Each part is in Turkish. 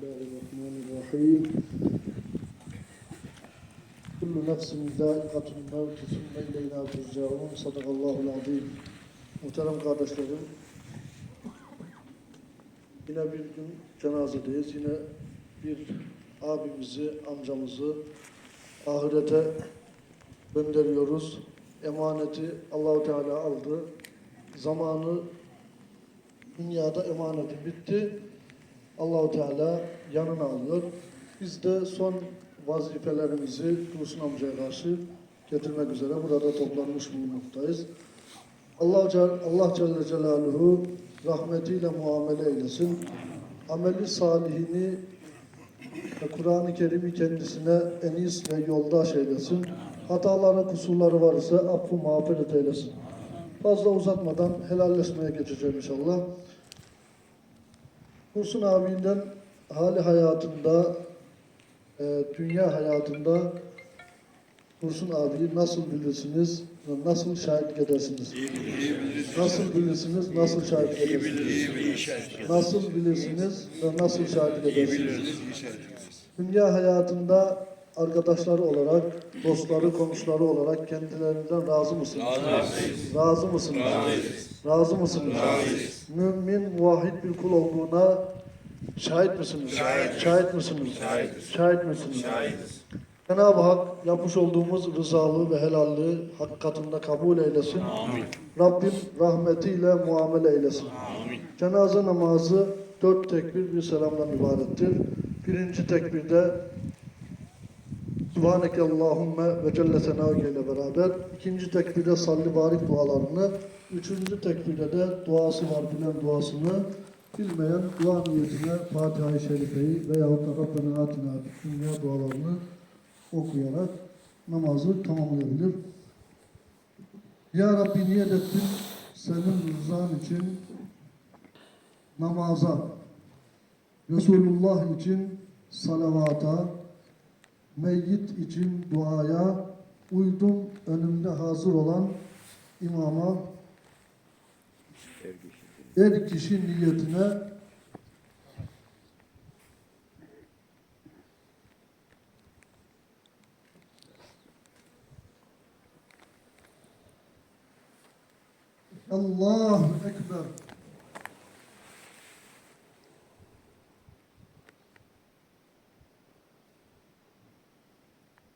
Bismillahirrahmanirrahim. Kullu nefsin zâikatul mevti sümme illeyna turcaun. Sadakallahu azim. Muhterem kardeşlerim, yine bir gün cenazedeyiz. Yine bir abimizi, amcamızı ahirete gönderiyoruz. Emaneti Allahu Teala aldı. Zamanı dünyada emaneti bitti. Allahu Teala yanına alıyor. Biz de son vazifelerimizi Dursun amcaya karşı getirmek üzere burada toplanmış bulunmaktayız. Allah, Allah Celle Celaluhu rahmetiyle muamele eylesin. Ameli salihini ve Kur'an-ı Kerim'i kendisine enis ve yoldaş eylesin. Hataları, kusurları varsa affı mağfiret eylesin. Fazla uzatmadan helalleşmeye geçeceğim inşallah. Kursun abinden hali hayatında, e, dünya hayatında Kursun abiyi nasıl bilirsiniz ve nasıl şahitlik edersiniz? Nasıl bilirsiniz, nasıl şahitlik edersiniz? Nasıl bilirsiniz ve nasıl şahitlik edersiniz? Dünya hayatında arkadaşları olarak, dostları, komşuları olarak kendilerinden razı mısınız? Razı mısınız? Razı mısınız? Mümin, muvahhid bir kul olduğuna şahit misiniz? Şahit misiniz? Şahit misiniz? Cenab-ı Hak yapmış olduğumuz rızalığı ve helallığı hak katında kabul eylesin. Rabbim rahmetiyle muamele eylesin. Cenaze namazı dört tekbir bir selamdan ibarettir. Birinci tekbirde Subhaneke Allahümme ve Celle Senâge ile beraber ikinci tekbirde salli barik dualarını üçüncü tekbirde de duası var bilen duasını bilmeyen dua niyetine Fatiha-i Şerife'yi veyahut da Rabbena Atina dünya dualarını okuyarak namazı tamamlayabilir. Ya Rabbi niyet ettim senin rızan için namaza, Resulullah için salavata, meyyit için duaya, uydum önümde hazır olan imama, her kişi niyetine Allahu Ekber.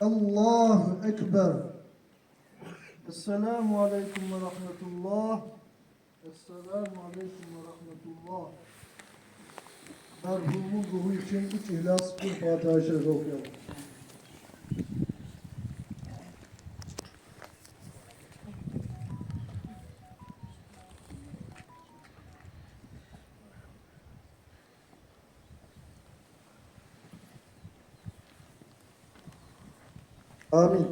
Allahu Ekber. Esselamu Aleyküm ve Rahmetullah. Esselamu Aleyküm ve Rahmetullah. Merhumun ruhu için üç ihlas bir Fatiha-i Şerif okuyalım. آمين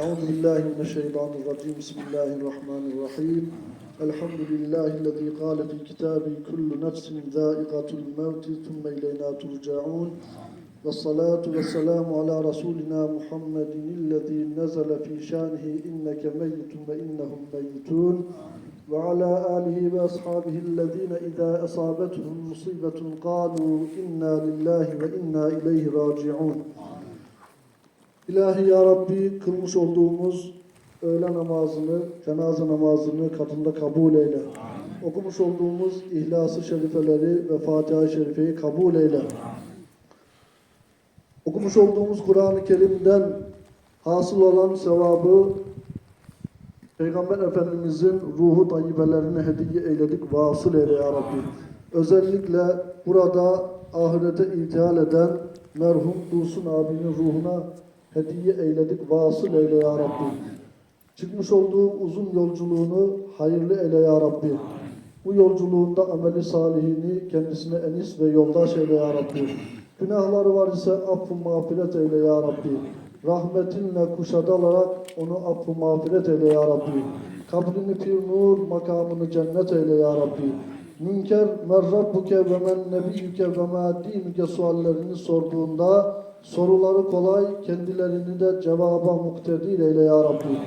أعوذ بالله من الشيطان الرجيم بسم الله الرحمن الرحيم الحمد لله الذي قال في كتابه كل نفس ذائقة الموت ثم إلينا ترجعون والصلاة والسلام على رسولنا محمد الذي نزل في شانه إنك ميت وإنهم ميتون وعلى آله وأصحابه الذين إذا أصابتهم مصيبة قالوا إنا لله وإنا إليه راجعون İlahi Ya Rabbi kılmış olduğumuz öğle namazını, cenaze namazını katında kabul eyle. Okumuş olduğumuz İhlas-ı Şerifeleri ve Fatiha-i Şerife'yi kabul eyle. Okumuş olduğumuz Kur'an-ı Kerim'den hasıl olan sevabı Peygamber Efendimizin ruhu tayyibelerine hediye eyledik, vasıl eyle Ya Rabbi. Özellikle burada ahirete intihal eden merhum Dursun abinin ruhuna hediye eyledik, vasıl eyle Ya Rabbi. Çıkmış olduğu uzun yolculuğunu hayırlı eyle ya Rabbi. Bu yolculuğunda ameli salihini kendisine enis ve yoldaş eyle ya Rabbi. Günahları var ise affı mağfiret eyle ya Rabbi. Rahmetinle kuşadarak onu affı mağfiret eyle ya Rabbi. Kabrini pir nur, makamını cennet eyle ya Rabbi. Münker men rabbuke ve men nebiyyüke ve ma dinuke suallerini sorduğunda soruları kolay, kendilerini de cevaba muktedir eyle ya Rabbi.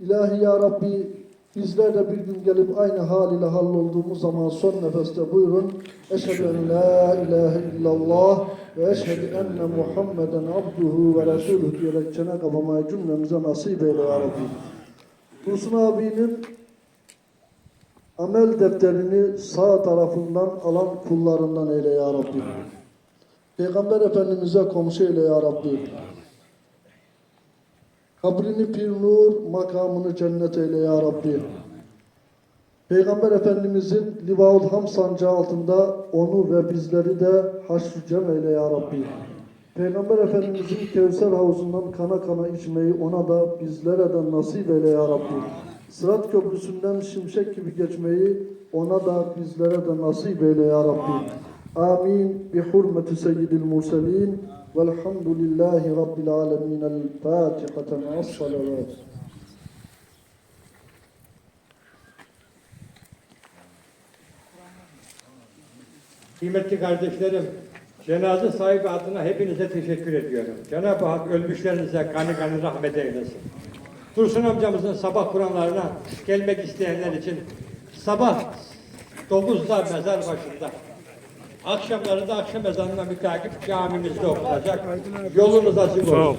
İlahi ya Rabbi bizler de bir gün gelip aynı hal ile hallolduğumuz zaman son nefeste buyurun. Eşhedü en la ilahe illallah ve eşhedü enne Muhammeden abduhu ve resuluhu diyerek çene kapamayı cümlemize nasip eyle ya Rabbi. Dursun abinin amel defterini sağ tarafından alan kullarından eyle ya Rabbi. Peygamber Efendimiz'e komşu eyle ya Rabbi. Kabrini pir nur, makamını cennet eyle ya Rabbi. Peygamber Efendimizin Livaul Ham sancağı altında onu ve bizleri de haşr cem eyle ya Rabbi. Peygamber Efendimizin Kevser havuzundan kana kana içmeyi ona da bizlere de nasip eyle ya Rabbi. Sırat köprüsünden şimşek gibi geçmeyi ona da bizlere de nasip eyle ya Rabbi. Bi hurmeti seyyidil murselin. Velhamdülillahi Rabbil alemin. El Fatiha. Ma'as salavat. Kıymetli kardeşlerim, cenaze sahibi adına hepinize teşekkür ediyorum. Cenab-ı Hak ölmüşlerinize gani gani rahmet eylesin. Dursun amcamızın sabah kuranlarına gelmek isteyenler için sabah 9'da mezar başında. Akşamları da akşam ezanına mütakip camimizde okunacak. Yolunuz açık olsun.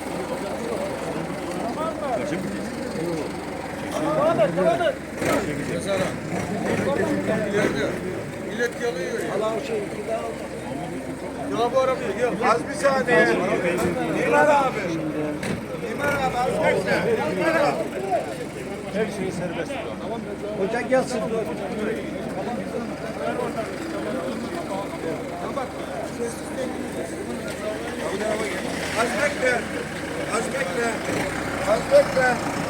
teşekkür ederim. Az bir saniye. Mimar abi. Mimar abi az bekle. Mimar abi. Her şey serbest. Hoca gelsin. Az bekle. Az bekle. Az bekle.